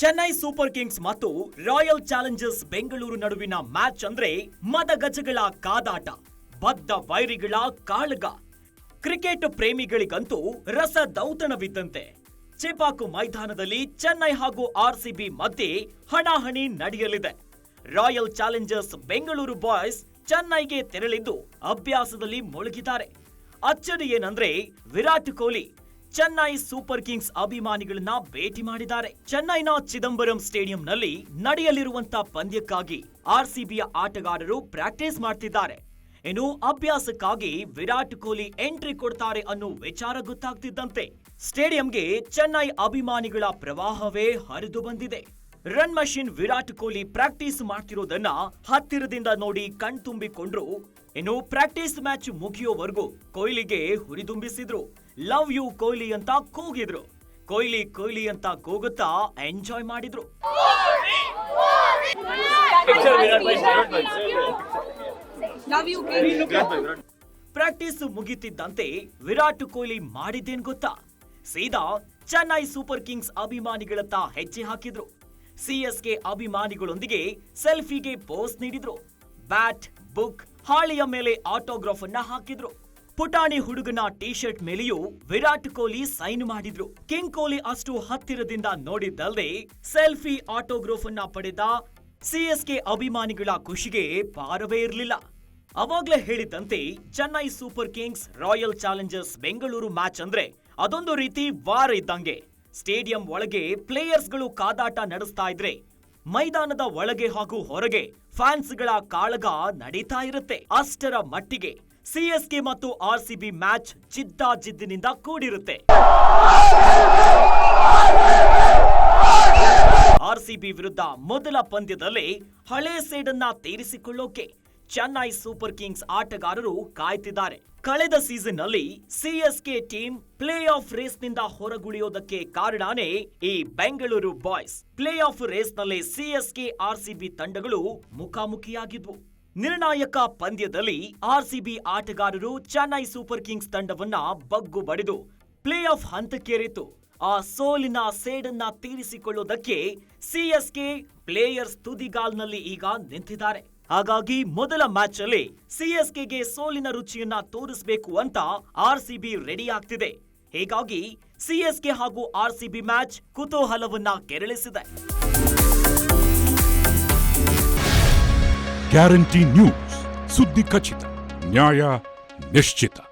Chennai Super Kings ಮತ್ತು Royal Challengers Bengaluru ನಡುವಿನ match ಅಂದ್ರೆ ಮದಗಜಗಳ ಕಾದಾಟ, ಬದ್ಧ ವೈರಿಗಳ ಕಾಳಗ. ಕ್ರಿಕೆಟ್ ಪ್ರೇಮಿಗಳಿಗಂತೂ ರಸ ದೌತಣವಿದ್ದಂತೆ. ಚಿಪಾಕು ಮೈದಾನದಲ್ಲಿ ಚೆನ್ನೈ ಹಾಗೂ ಆರ್ಸಿಬಿ ಮಧ್ಯೆ ಹಣಾಹಣಿ ನಡೆಯಲಿದೆ. ರಾಯಲ್ ಚಾಲೆಂಜರ್ಸ್ ಬೆಂಗಳೂರು ಬಾಯ್ಸ್ ಚೆನ್ನೈಗೆ ತೆರಳಿದ್ದು ಅಭ್ಯಾಸದಲ್ಲಿ ಮುಳುಗಿದ್ದಾರೆ. ಅಚ್ಚರಿ ಏನಂದ್ರೆ ವಿರಾಟ್ ಕೊಹ್ಲಿ ಚೆನ್ನೈ ಸೂಪರ್ ಕಿಂಗ್ಸ್ ಅಭಿಮಾನಿಗಳನ್ನ ಭೇಟಿ ಮಾಡಿದ್ದಾರೆ. ಚೆನ್ನೈನ ಚಿದಂಬರಂ ಸ್ಟೇಡಿಯಂನಲ್ಲಿ ನಡೆಯಲಿರುವಂತಹ ಪಂದ್ಯಕ್ಕಾಗಿ ಆರ್ಸಿಬಿಯ ಆಟಗಾರರು ಪ್ರಾಕ್ಟೀಸ್ ಮಾಡ್ತಿದ್ದಾರೆ. ಇನ್ನು ಅಭ್ಯಾಸಕ್ಕಾಗಿ ವಿರಾಟ್ ಕೊಹ್ಲಿ ಎಂಟ್ರಿ ಕೊಡ್ತಾರೆ ಅನ್ನೋ ವಿಚಾರ ಗೊತ್ತಾಗ್ತಿದ್ದಂತೆ. ಸ್ಟೇಡಿಯಂಗೆ ಚೆನ್ನೈ ಅಭಿಮಾನಿಗಳ ಪ್ರವಾಹವೇ ಹರಿದು ಬಂದಿದೆ. Run machine Virat Kohli practice ಮಾಡ್ತಿರೋದನ್ನ ಹತ್ತಿರದಿಂದ ನೋಡಿ ಕಣ್ತುಂಬಿಕೊಂಡ್ರು ಇನ್ನು ಪ್ರಾಕ್ಟೀಸ್ ಮ್ಯಾಚ್ ಮುಗಿಯೋವರೆಗೂ ಕೊಹ್ಲಿಗೆ ಹುರಿದುಂಬಿಸಿದ್ರು ಲವ್ ಯು ಕೊಹ್ಲಿ ಅಂತ ಕೂಗಿದ್ರು. ಕೊಹ್ಲಿ ಕೊಹ್ಲಿ ಅಂತ ಕೂಗುತ್ತಾ ಎಂಜಾಯ್ ಮಾಡಿದ್ರು. ಪ್ರಾಕ್ಟೀಸ್ ಮುಗಿತಿದ್ದಂತೆ ವಿರಾಟ್ ಕೊಹ್ಲಿ ಮಾಡಿದ್ದೇನ್ ಗೊತ್ತಾ? ಸೀದಾ ಚೆನ್ನೈ ಸೂಪರ್ ಕಿಂಗ್ಸ್ ಅಭಿಮಾನಿಗಳತ್ತ ಹೆಜ್ಜೆ ಹಾಕಿದ್ರು. ಸಿಎಸ್ಕೆ ಅಭಿಮಾನಿಗಳೊಂದಿಗೆ ಸೆಲ್ಫಿಗೆ ಪೋಸ್ ನೀಡಿದ್ರು. ಬ್ಯಾಟ್, ಬುಕ್, ಹಾಳೆಯ ಮೇಲೆ ಆಟೋಗ್ರಾಫ್ ಅನ್ನ ಹಾಕಿದ್ರು. ಪುಟಾಣಿ ಹುಡುಗನ ಟಿ ಶರ್ಟ್ ಮೇಲೆಯೂ ವಿರಾಟ್ ಕೊಹ್ಲಿ ಸೈನ್ ಮಾಡಿದ್ರು. ಕಿಂಗ್ ಕೊಹ್ಲಿ ಅಷ್ಟು ಹತ್ತಿರದಿಂದ ನೋಡಿದ್ದಲ್ಲದೆ ಸೆಲ್ಫಿ ಆಟೋಗ್ರಾಫ್ ಅನ್ನ ಪಡೆದ ಸಿಎಸ್ಕೆ ಅಭಿಮಾನಿಗಳ ಖುಷಿಗೆ ಪಾರವೇ ಇರಲಿಲ್ಲ. ಅವಾಗ್ಲೇ ಹೇಳಿದ್ದಂತೆ Chennai Super Kings Royal Challengers Bengaluru match ಅಂದ್ರೆ ಅದೊಂದು ರೀತಿ ವಾರ ಇದ್ದಂಗೆ. ಸ್ಟೇಡಿಯಂ ಒಳಗೆ ಪ್ಲೇಯರ್ಸ್ಗಳು ಕಾದಾಟ ನಡೆಸ್ತಾ ಇದ್ರೆ, ಮೈದಾನದ ಒಳಗೆ ಹಾಗೂ ಹೊರಗೆ ಫ್ಯಾನ್ಸ್ಗಳ ಕಾಳಗ ನಡೀತಾ ಇರುತ್ತೆ. ಅಷ್ಟರ ಮಟ್ಟಿಗೆ ಸಿಎಸ್ಕೆ ಮತ್ತು ಆರ್ಸಿಬಿ ಮ್ಯಾಚ್ ಜಿದ್ದಾಜಿದ್ದಿನಿಂದ ಕೂಡಿರುತ್ತೆ. ಆರ್ಸಿಬಿ ವಿರುದ್ಧ ಮೊದಲ ಪಂದ್ಯದಲ್ಲಿ ಹಳೆ ಸೇಡನ್ನ ತೀರಿಸಿಕೊಳ್ಳೋಕೆ ಚೆನ್ನೈ ಸೂಪರ್ ಕಿಂಗ್ಸ್ ಆಟಗಾರರು ಕಾಯ್ತಿದ್ದಾರೆ. ಕಳೆದ ಸೀಸನ್ನಲ್ಲಿ ಸಿಎಸ್ಕೆ ಟೀಮ್ ಪ್ಲೇ ಆಫ್ ರೇಸ್ನಿಂದ ಹೊರಗುಳಿಯೋದಕ್ಕೆ ಕಾರಣನೇ ಈ ಬೆಂಗಳೂರು ಬಾಯ್ಸ್. ಪ್ಲೇ ಆಫ್ ರೇಸ್ನಲ್ಲಿ ಸಿಎಸ್ಕೆ ಆರ್ಸಿಬಿ ತಂಡಗಳು ಮುಖಾಮುಖಿಯಾಗಿದ್ವು. ನಿರ್ಣಾಯಕ ಪಂದ್ಯದಲ್ಲಿ ಆರ್ಸಿಬಿ ಆಟಗಾರರು ಚೆನ್ನೈ ಸೂಪರ್ ಕಿಂಗ್ಸ್ ತಂಡವನ್ನ ಬಗ್ಗು ಬಡಿದು ಪ್ಲೇ ಆಫ್ ಹಂತಕ್ಕೇರಿತು ಆ ಸೋಲಿನ ಸೇಡನ್ನ ತೀರಿಸಿಕೊಳ್ಳುವುದಕ್ಕೆ ಸಿಎಸ್ಕೆ ಪ್ಲೇಯರ್ಸ್ ತುದಿಗಾಲ್ನಲ್ಲಿ ಈಗ ನಿಂತಿದ್ದಾರೆ. ಹಾಗಾಗಿ ಮೊದಲ ಮ್ಯಾಚ್ ಅಲ್ಲಿ ಸಿಎಸ್ಕೆಗೆ ಸೋಲಿನ ರುಚಿಯನ್ನ ತೋರಿಸಬೇಕು ಅಂತ ಆರ್ಸಿಬಿ ರೆಡಿ ಆಗ್ತಿದೆ. ಹೀಗಾಗಿ ಸಿಎಸ್ಕೆ ಹಾಗೂ ಆರ್ಸಿಬಿ ಮ್ಯಾಚ್ ಕುತೂಹಲವನ್ನ ಕೆರಳಿಸಿದೆ. Guarantee news. ಸುದ್ದಿ ಖಚಿತ, ನ್ಯಾಯ ನಿಶ್ಚಿತ.